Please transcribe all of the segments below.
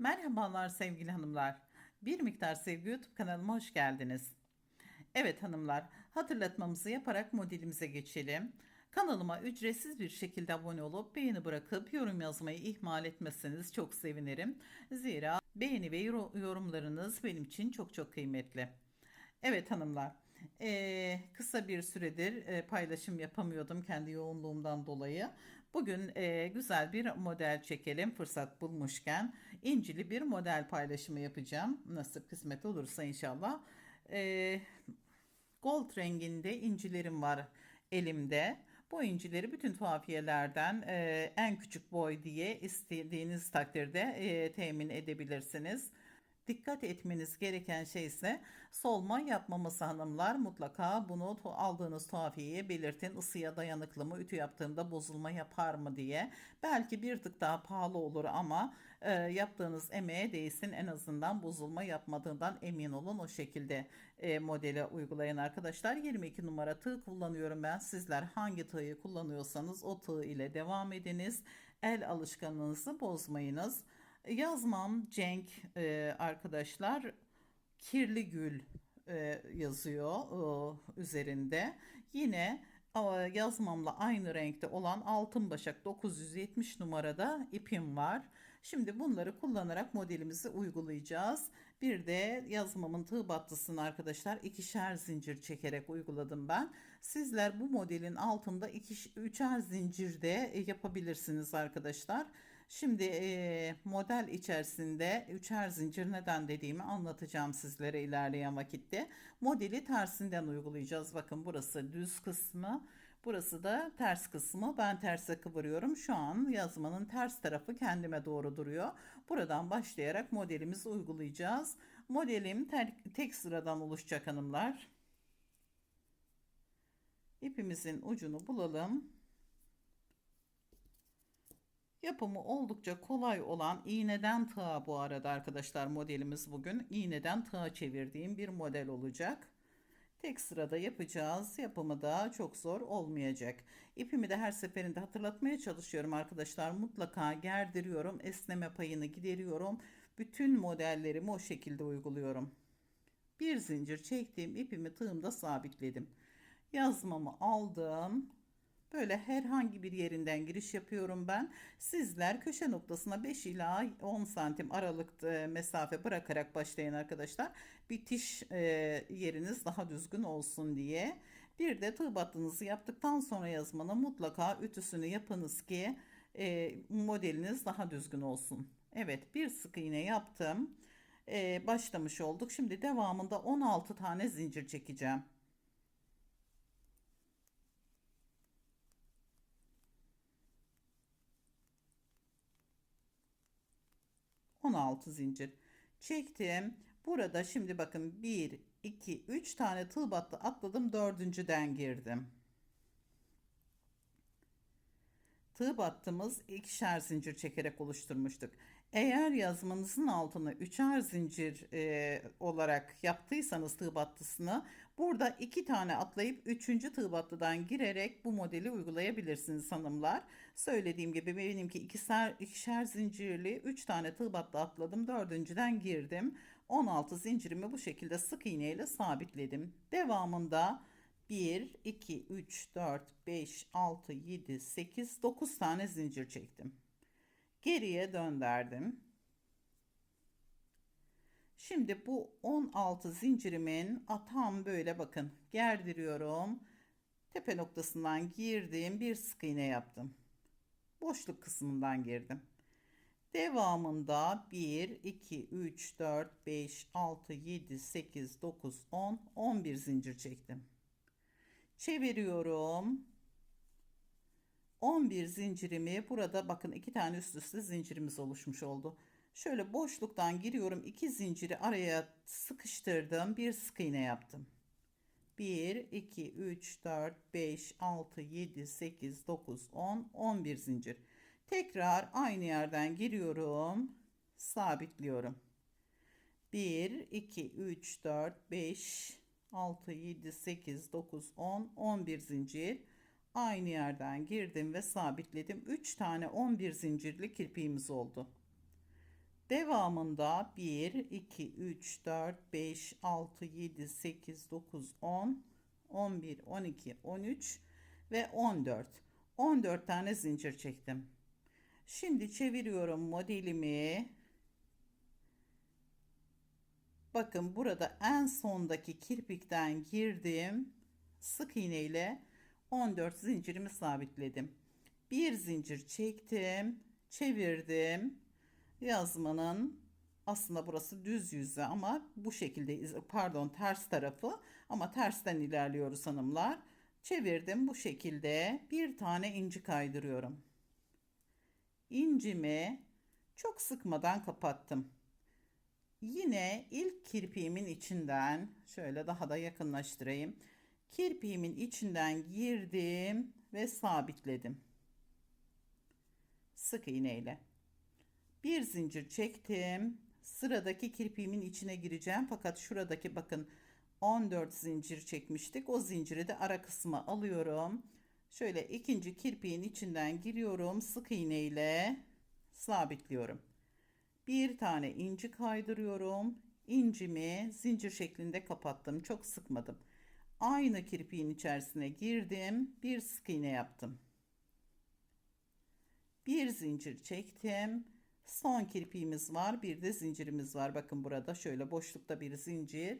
Merhabalar sevgili hanımlar. Bir miktar sevgi YouTube kanalıma hoş geldiniz. Evet hanımlar, hatırlatmamızı yaparak modelimize geçelim. Kanalıma ücretsiz bir şekilde abone olup beğeni bırakıp yorum yazmayı ihmal etmezseniz çok sevinirim. Zira beğeni ve yor- yorumlarınız benim için çok çok kıymetli. Evet hanımlar, eee, kısa bir süredir eee, paylaşım yapamıyordum kendi yoğunluğumdan dolayı. Bugün eee, güzel bir model çekelim fırsat bulmuşken. İncili bir model paylaşımı yapacağım. Nasip kısmet olursa inşallah. Eee, gold renginde incilerim var elimde. Bu incileri bütün tuhafiyelerden eee, en küçük boy diye istediğiniz takdirde eee, temin edebilirsiniz. Dikkat etmeniz gereken şey ise solma yapmaması hanımlar. Mutlaka bunu aldığınız tuhafiyeye belirtin. Isıya dayanıklı mı, ütü yaptığımda bozulma yapar mı diye. Belki bir tık daha pahalı olur ama e, yaptığınız emeğe değsin. En azından bozulma yapmadığından emin olun. O şekilde e, modele uygulayın arkadaşlar. 22 numara tığ kullanıyorum ben. Sizler hangi tığı kullanıyorsanız o tığ ile devam ediniz. El alışkanlığınızı bozmayınız. Yazmam Cenk e, arkadaşlar kirli gül e, yazıyor e, üzerinde. Yine yazmamla aynı renkte olan altın başak 970 numarada ipim var. Şimdi bunları kullanarak modelimizi uygulayacağız. Bir de yazmamın tığ battısını arkadaşlar ikişer zincir çekerek uyguladım ben. Sizler bu modelin altında iki, üçer zincirde e, yapabilirsiniz arkadaşlar. Şimdi e, model içerisinde üçer zincir neden dediğimi anlatacağım sizlere ilerleyen vakitte. Modeli tersinden uygulayacağız. Bakın burası düz kısmı. Burası da ters kısmı. Ben terse kıvırıyorum. Şu an yazmanın ters tarafı kendime doğru duruyor. Buradan başlayarak modelimizi uygulayacağız. Modelim tek, tek sıradan oluşacak hanımlar. İpimizin ucunu bulalım. Yapımı oldukça kolay olan iğneden tığa bu arada arkadaşlar modelimiz bugün iğneden tığa çevirdiğim bir model olacak. Tek sırada yapacağız. Yapımı da çok zor olmayacak. İpimi de her seferinde hatırlatmaya çalışıyorum arkadaşlar. Mutlaka gerdiriyorum. Esneme payını gideriyorum. Bütün modellerimi o şekilde uyguluyorum. Bir zincir çektiğim ipimi tığımda sabitledim. Yazmamı aldım. Böyle herhangi bir yerinden giriş yapıyorum ben. Sizler köşe noktasına 5 ila 10 santim aralık e, mesafe bırakarak başlayın arkadaşlar. Bitiş e, yeriniz daha düzgün olsun diye. Bir de tığ battığınızı yaptıktan sonra yazmanın mutlaka ütüsünü yapınız ki e, modeliniz daha düzgün olsun. Evet bir sık iğne yaptım. Başlamış olduk. Şimdi devamında 16 tane zincir çekeceğim. 16 zincir çektim. Burada şimdi bakın 1, 2, 3 tane tığ battı atladım. Dördüncüden girdim. Tığ battımız ikişer zincir çekerek oluşturmuştuk. Eğer yazmanızın altına üçer zincir e, olarak yaptıysanız tığ battısını burada iki tane atlayıp üçüncü tığ battıdan girerek bu modeli uygulayabilirsiniz hanımlar. Söylediğim gibi benimki ikişer, ikişer zincirli üç tane tığ battı atladım dördüncüden girdim. 16 zincirimi bu şekilde sık iğne ile sabitledim. Devamında 1, 2, 3, 4, 5, 6, 7, 8, 9 tane zincir çektim. Geriye döndürdüm. Şimdi bu 16 zincirimin tam böyle bakın gerdiriyorum. Tepe noktasından girdim. Bir sık iğne yaptım. Boşluk kısmından girdim. Devamında 1, 2, 3, 4, 5, 6, 7, 8, 9, 10, 11 zincir çektim. Çeviriyorum. 11 zincirimi burada bakın iki tane üst üste zincirimiz oluşmuş oldu. Şöyle boşluktan giriyorum. iki zinciri araya sıkıştırdım. Bir sık iğne yaptım. 1, 2, 3, 4, 5, 6, 7, 8, 9, 10, 11 zincir. Tekrar aynı yerden giriyorum. Sabitliyorum. 1, 2, 3, 4, 5, 6, 7, 8, 9, 10, 11 zincir. Aynı yerden girdim ve sabitledim. 3 tane 11 zincirli kirpiğimiz oldu. Devamında 1, 2, 3, 4, 5, 6, 7, 8, 9, 10, 11, 12, 13 ve 14. 14 tane zincir çektim. Şimdi çeviriyorum modelimi. Bakın burada en sondaki kirpikten girdim. Sık iğne ile 14 zincirimi sabitledim. Bir zincir çektim, çevirdim. Yazmanın aslında burası düz yüzü ama bu şekilde pardon ters tarafı ama tersten ilerliyoruz hanımlar. Çevirdim bu şekilde bir tane inci kaydırıyorum. İncimi çok sıkmadan kapattım. Yine ilk kirpiğimin içinden şöyle daha da yakınlaştırayım. Kirpiğimin içinden girdim ve sabitledim. Sık iğneyle. Bir zincir çektim. Sıradaki kirpiğimin içine gireceğim. Fakat şuradaki bakın 14 zincir çekmiştik. O zinciri de ara kısma alıyorum. Şöyle ikinci kirpiğin içinden giriyorum. Sık iğne ile sabitliyorum. Bir tane inci kaydırıyorum. İncimi zincir şeklinde kapattım. Çok sıkmadım. Aynı kirpiğin içerisine girdim. Bir sık iğne yaptım. Bir zincir çektim. Son kirpiğimiz var. Bir de zincirimiz var. Bakın burada şöyle boşlukta bir zincir.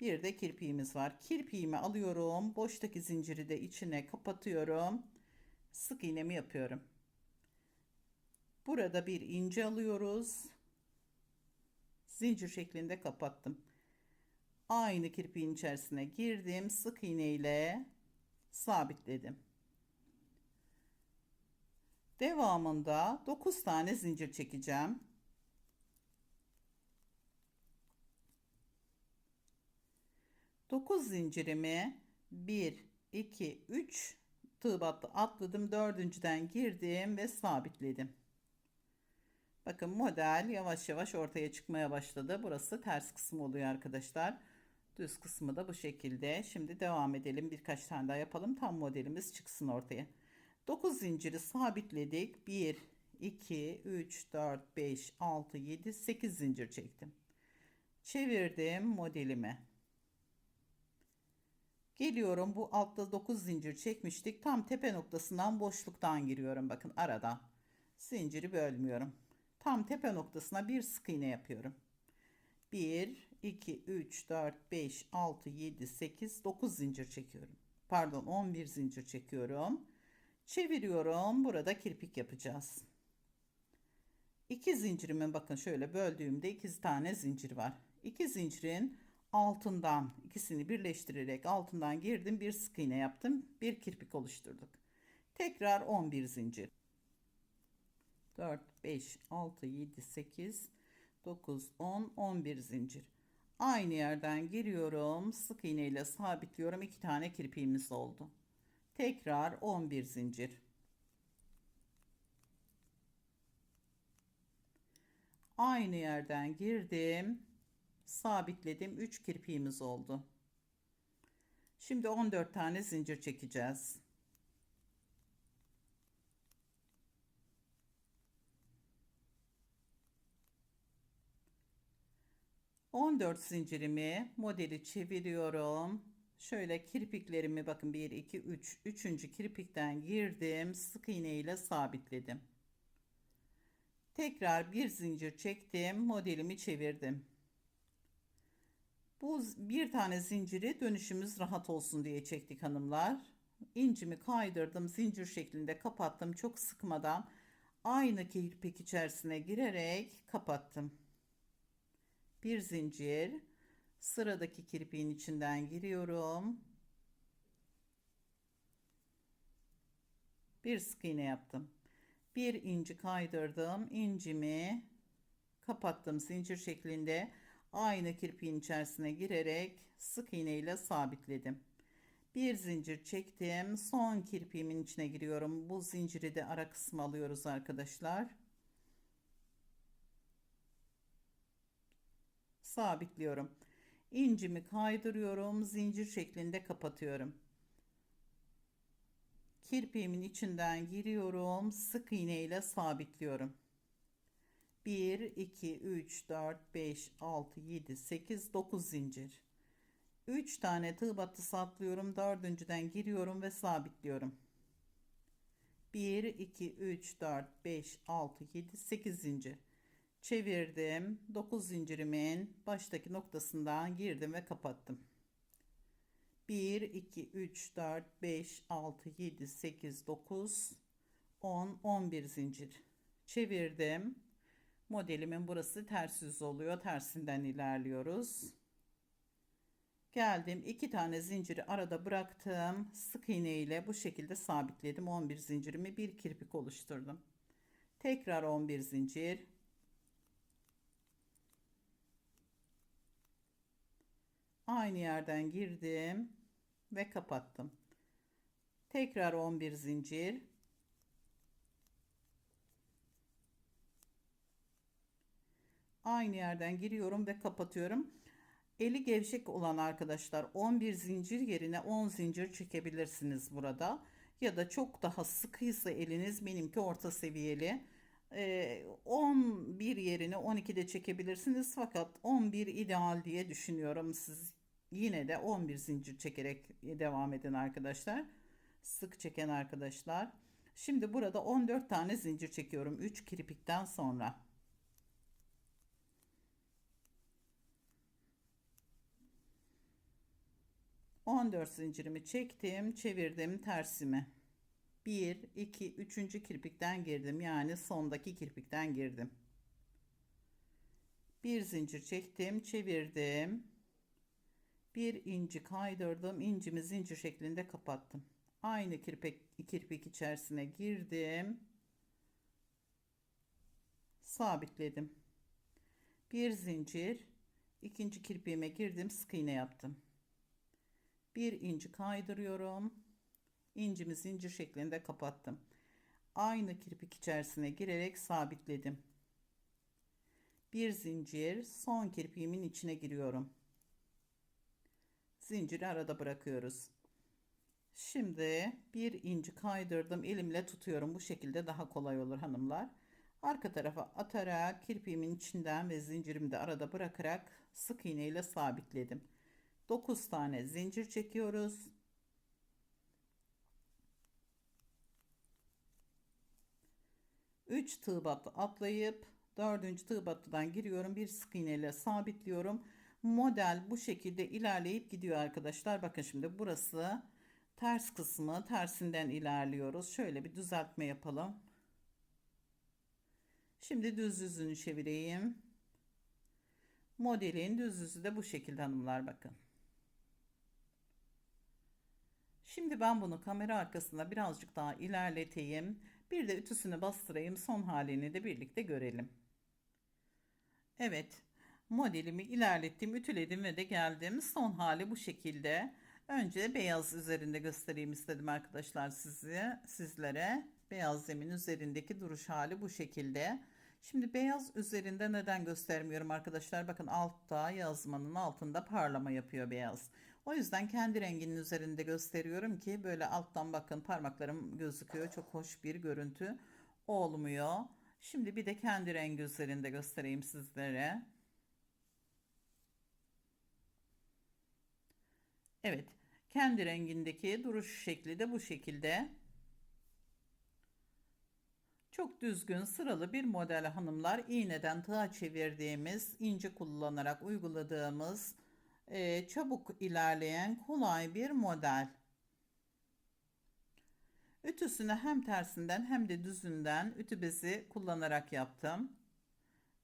Bir de kirpiğimiz var. Kirpiğimi alıyorum. Boştaki zinciri de içine kapatıyorum. Sık iğnemi yapıyorum. Burada bir ince alıyoruz. Zincir şeklinde kapattım. Aynı kirpiğin içerisine girdim. Sık iğne ile sabitledim. Devamında 9 tane zincir çekeceğim. Dokuz zincirimi 1, 2, 3 tığ atladım. Dördüncüden girdim ve sabitledim. Bakın model yavaş yavaş ortaya çıkmaya başladı. Burası ters kısmı oluyor arkadaşlar. Düz kısmı da bu şekilde. Şimdi devam edelim. Birkaç tane daha yapalım. Tam modelimiz çıksın ortaya. 9 zinciri sabitledik. 1, 2, 3, 4, 5, 6, 7, 8 zincir çektim. Çevirdim modelimi. Geliyorum bu altta 9 zincir çekmiştik. Tam tepe noktasından boşluktan giriyorum. Bakın arada. Zinciri bölmüyorum. Tam tepe noktasına bir sık iğne yapıyorum. 1, 2, 3, 4, 5, 6, 7, 8, 9 zincir çekiyorum. Pardon 11 zincir çekiyorum. Çeviriyorum. Burada kirpik yapacağız. İki zincirimin bakın şöyle böldüğümde iki tane zincir var. İki zincirin altından ikisini birleştirerek altından girdim. Bir sık iğne yaptım. Bir kirpik oluşturduk. Tekrar 11 zincir. 4, 5, 6, 7, 8, 9, 10, 11 zincir. Aynı yerden giriyorum. Sık iğne ile sabitliyorum. İki tane kirpiğimiz oldu. Tekrar 11 zincir. Aynı yerden girdim. Sabitledim. 3 kirpiğimiz oldu. Şimdi 14 tane zincir çekeceğiz. 14 zincirimi modeli çeviriyorum. Şöyle kirpiklerimi bakın 1 2 3 3. kirpikten girdim. Sık iğne ile sabitledim. Tekrar bir zincir çektim. Modelimi çevirdim. Bu bir tane zinciri dönüşümüz rahat olsun diye çektik hanımlar. İncimi kaydırdım. Zincir şeklinde kapattım. Çok sıkmadan aynı kirpik içerisine girerek kapattım bir zincir. Sıradaki kirpiğin içinden giriyorum. Bir sık iğne yaptım. Bir inci kaydırdım. İncimi kapattım zincir şeklinde. Aynı kirpiğin içerisine girerek sık iğne ile sabitledim. Bir zincir çektim. Son kirpiğimin içine giriyorum. Bu zinciri de ara kısmı alıyoruz arkadaşlar sabitliyorum. İncimi kaydırıyorum. Zincir şeklinde kapatıyorum. Kirpiğimin içinden giriyorum. Sık iğne ile sabitliyorum. 1, 2, 3, 4, 5, 6, 7, 8, 9 zincir. 3 tane tığ battısı atlıyorum. Dördüncüden giriyorum ve sabitliyorum. 1, 2, 3, 4, 5, 6, 7, 8 zincir. Çevirdim. 9 zincirimin baştaki noktasından girdim ve kapattım. 1, 2, 3, 4, 5, 6, 7, 8, 9, 10, 11 zincir. Çevirdim. Modelimin burası ters yüz oluyor. Tersinden ilerliyoruz. Geldim. iki tane zinciri arada bıraktım. Sık iğne ile bu şekilde sabitledim. 11 zincirimi bir kirpik oluşturdum. Tekrar 11 zincir. Aynı yerden girdim ve kapattım. Tekrar 11 zincir. Aynı yerden giriyorum ve kapatıyorum. Eli gevşek olan arkadaşlar 11 zincir yerine 10 zincir çekebilirsiniz burada. Ya da çok daha sıkıysa eliniz benimki orta seviyeli. 11 yerine 12 de çekebilirsiniz fakat 11 ideal diye düşünüyorum. Siz yine de 11 zincir çekerek devam edin arkadaşlar. Sık çeken arkadaşlar. Şimdi burada 14 tane zincir çekiyorum 3 kirpikten sonra. 14 zincirimi çektim, çevirdim tersimi. 1, 2, 3. kirpikten girdim. Yani sondaki kirpikten girdim. Bir zincir çektim, çevirdim. Bir inci kaydırdım. incimi zincir şeklinde kapattım. Aynı kirpik, kirpik içerisine girdim. Sabitledim. Bir zincir, ikinci kirpiğime girdim, sık iğne yaptım bir inci kaydırıyorum. İncimi zincir şeklinde kapattım. Aynı kirpik içerisine girerek sabitledim. Bir zincir son kirpiğimin içine giriyorum. Zinciri arada bırakıyoruz. Şimdi bir inci kaydırdım elimle tutuyorum bu şekilde daha kolay olur hanımlar. Arka tarafa atarak kirpiğimin içinden ve zincirimi de arada bırakarak sık iğne ile sabitledim. 9 tane zincir çekiyoruz. Üç tığ battı atlayıp dördüncü tığ battıdan giriyorum. Bir sık iğne ile sabitliyorum. Model bu şekilde ilerleyip gidiyor arkadaşlar. Bakın şimdi burası ters kısmı tersinden ilerliyoruz. Şöyle bir düzeltme yapalım. Şimdi düz yüzünü çevireyim. Modelin düz yüzü de bu şekilde hanımlar bakın. Şimdi ben bunu kamera arkasında birazcık daha ilerleteyim. Bir de ütüsünü bastırayım. Son halini de birlikte görelim. Evet. Modelimi ilerlettim, ütüledim ve de geldim. Son hali bu şekilde. Önce beyaz üzerinde göstereyim istedim arkadaşlar sizi, sizlere. Beyaz zemin üzerindeki duruş hali bu şekilde. Şimdi beyaz üzerinde neden göstermiyorum arkadaşlar? Bakın altta yazmanın altında parlama yapıyor beyaz. O yüzden kendi renginin üzerinde gösteriyorum ki böyle alttan bakın parmaklarım gözüküyor. Çok hoş bir görüntü olmuyor. Şimdi bir de kendi rengi üzerinde göstereyim sizlere. Evet, kendi rengindeki duruş şekli de bu şekilde. Çok düzgün sıralı bir model hanımlar. İğneden tığa çevirdiğimiz, ince kullanarak uyguladığımız e, çabuk ilerleyen kolay bir model. Ütüsünü hem tersinden hem de düzünden ütü bezi kullanarak yaptım.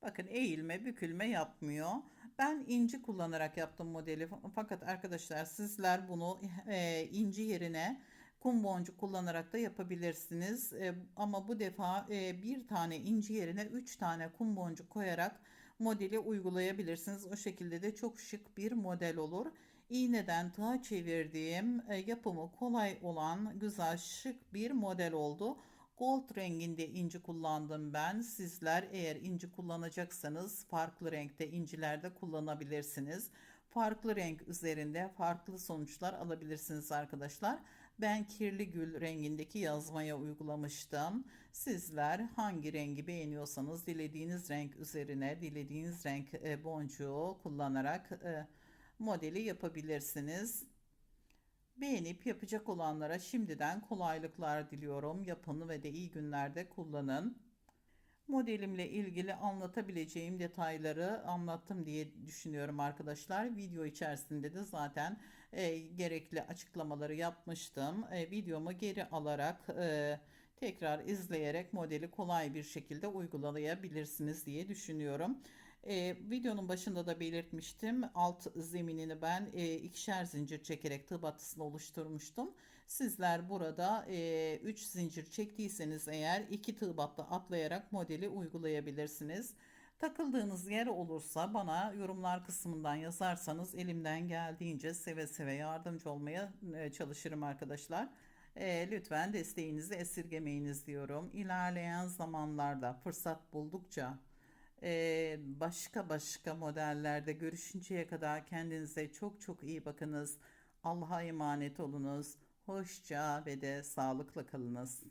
Bakın eğilme bükülme yapmıyor. Ben inci kullanarak yaptım modeli. Fakat arkadaşlar sizler bunu e, inci yerine kum boncuk kullanarak da yapabilirsiniz. E, ama bu defa e, bir tane inci yerine 3 tane kum boncuk koyarak modeli uygulayabilirsiniz. O şekilde de çok şık bir model olur. İğneden tığa çevirdiğim e, yapımı kolay olan güzel şık bir model oldu. Gold renginde inci kullandım ben. Sizler eğer inci kullanacaksanız farklı renkte incilerde kullanabilirsiniz. Farklı renk üzerinde farklı sonuçlar alabilirsiniz arkadaşlar. Ben kirli gül rengindeki yazmaya uygulamıştım. Sizler hangi rengi beğeniyorsanız dilediğiniz renk üzerine dilediğiniz renk e, boncuğu kullanarak e, modeli yapabilirsiniz. Beğenip yapacak olanlara şimdiden kolaylıklar diliyorum. Yapın ve de iyi günlerde kullanın. Modelimle ilgili anlatabileceğim detayları anlattım diye düşünüyorum arkadaşlar. Video içerisinde de zaten e, gerekli açıklamaları yapmıştım. E, videomu geri alarak e, tekrar izleyerek modeli kolay bir şekilde uygulayabilirsiniz diye düşünüyorum. E, videonun başında da belirtmiştim. Alt zeminini ben e, ikişer zincir çekerek tığ battısını oluşturmuştum. Sizler burada 3 zincir çektiyseniz eğer 2 tığ battı atlayarak modeli uygulayabilirsiniz. Takıldığınız yer olursa bana yorumlar kısmından yazarsanız elimden geldiğince seve seve yardımcı olmaya e, çalışırım arkadaşlar. E, lütfen desteğinizi esirgemeyiniz diyorum. İlerleyen zamanlarda fırsat buldukça başka başka modellerde görüşünceye kadar kendinize çok çok iyi bakınız. Allah'a emanet olunuz. Hoşça ve de sağlıkla kalınız.